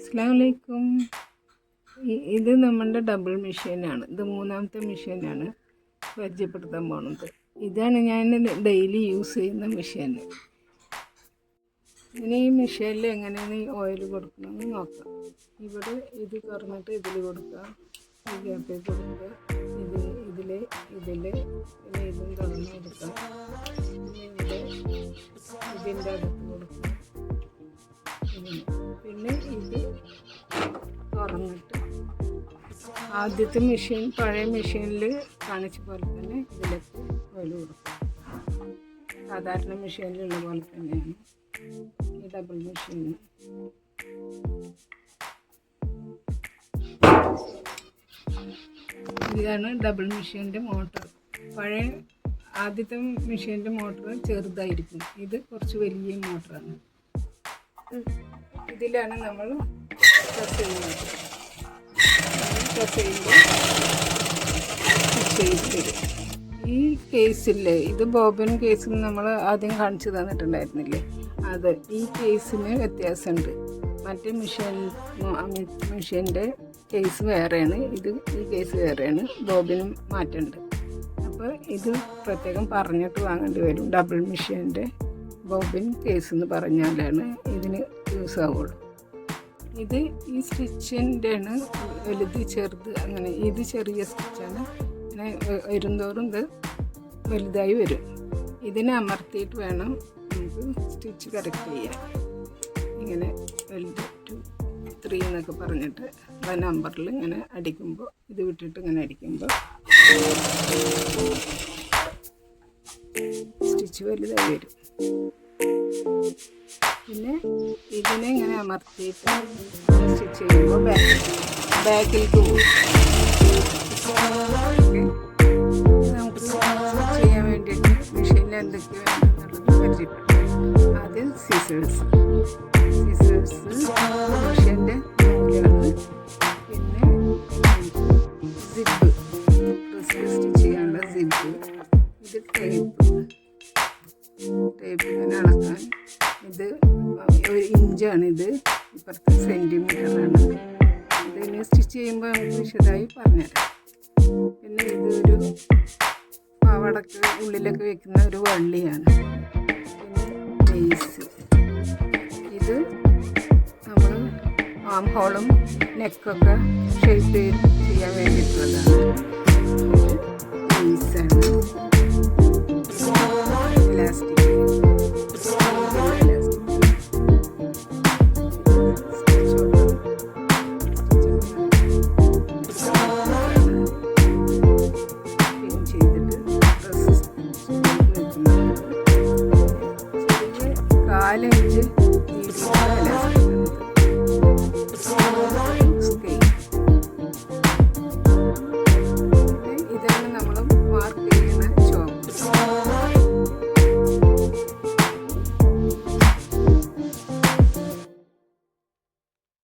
അസ്സാമലൈക്കും ഇത് നമ്മുടെ ഡബിൾ മെഷീനാണ് ഇത് മൂന്നാമത്തെ മെഷീനാണ് പരിചയപ്പെടുത്താൻ പോണത്. ഇതാണ് ഞാൻ ഡെയിലി യൂസ് ചെയ്യുന്ന മെഷീൻ ഇനി ഈ മെഷീനിൽ എങ്ങനെയാണ് ഈ ഓയിൽ കൊടുക്കണമെന്ന് നോക്കാം. ഇവിടെ ഇത് തുറന്നിട്ട് ഇതിൽ കൊടുക്കുക ഈ ഗ്യാപ്പിൽ കൊടുക്കുക ഇത് ഇതിൽ ഇതിൽ ഇതും തുറന്ന് കൊടുക്കുക ഇതിന്റെ അടുത്ത് ആദ്യത്തെ മെഷീൻ പഴയ മെഷീനിൽ കാണിച്ച പോലെ തന്നെ ഇതിലേക്ക് ഓയിൽ കൊടുക്കും. സാധാരണ മെഷീനിലുള്ള പോലെ തന്നെയാണ്. ഈ ഡബിൾ മെഷീൻ ഇതാണ് ഡബിൾ മെഷീന്റെ മോട്ടർ പഴയ ആദ്യത്തെ മെഷീന്റെ മോട്ടർ ചെറുതായിരിക്കും. ഇത് കുറച്ച് വലിയ മോട്ടറാണ് ഇതിലാണ് നമ്മൾ ചെയ്യുന്നത്. പ്രസ് ചെയ്യുമ്പോൾ ചെയ്ത് തരും ഈ കേസില്ലേ ഇത് ബോബൻ കേസിൽ നമ്മൾ ആദ്യം കാണിച്ചു തന്നിട്ടുണ്ടായിരുന്നില്ലേ? അത് ഈ കേസിന് വ്യത്യാസമുണ്ട്. മറ്റേ മെഷീൻ മെഷീന്റെ കേസ് വേറെയാണ്. ഇത് ഈ കേസ് വേറെയാണ്. ബോബിനും മാറ്റമുണ്ട്. അപ്പോൾ ഇത് പ്രത്യേകം പറഞ്ഞിട്ട് വാങ്ങേണ്ടി വരും. ഡബിൾ മെഷീന്റെ ബോബിൻ കേസ് എന്ന് പറഞ്ഞാലാണ് ഇതിന് യൂസ് ആവുള്ളൂ ഇത് ഈ സ്റ്റിച്ചിന്റെ ആണ് വലുത് ചെറുത് അങ്ങനെ ഇത് ചെറിയ സ്റ്റിച്ചാണ്. അങ്ങനെ വരുന്നോറും ഇത് വലുതായി വരും. ഇതിനെ അമർത്തിയിട്ട് വേണം നമുക്ക് സ്റ്റിച്ച് കറക്റ്റ് ചെയ്യാൻ. ഇങ്ങനെ വലുത് ടു ത്രീ എന്നൊക്കെ പറഞ്ഞിട്ട് ആ നമ്പറിൽ ഇങ്ങനെ അടിക്കുമ്പോൾ ഇത് വിട്ടിട്ട് ഇങ്ങനെ അടിക്കുമ്പോൾ സ്റ്റിച്ച് വലുതായി വരും. പിന്നെ ഇതിനെ ഇങ്ങനെ അമർത്തിയിട്ട് സ്റ്റിച്ച് ചെയ്യുമ്പോൾ ബാക്ക് ബാക്കിലേക്ക് പോകും നമുക്ക് സ്റ്റിച്ച് ചെയ്യാൻ വേണ്ടിയിട്ട് മെഷീനിൽ എന്തൊക്കെ വേണമെന്നുള്ളത് പരിചയപ്പെടും ആദ്യം സീസേഴ്സ് സീസേഴ്സ് മെഷീന്റെ നൂലാണ് ടേപ്പ് ഇങ്ങനെ അളക്കാൻ. ഇത് ഒരു ഇഞ്ചാണ് ഇത്. ഇപ്പുറത്തെ സെന്റിമീറ്ററാണ് ഇതിനെ സ്റ്റിച്ച് ചെയ്യുമ്പോൾ നമുക്ക് വിശദമായി പറഞ്ഞുതരാം. പിന്നെ ഇതൊരു പാവടക്ക് ഉള്ളിലൊക്കെ വെക്കുന്ന ഒരു വള്ളിയാണ്. പിന്നെ ബേസ് ഇത് നമ്മൾ ആം ഹോളും നെക്കൊക്കെ ഷേപ്പ് ചെയ്യാൻ വേണ്ടിയിട്ടുള്ളതാണ്. aile evi değil.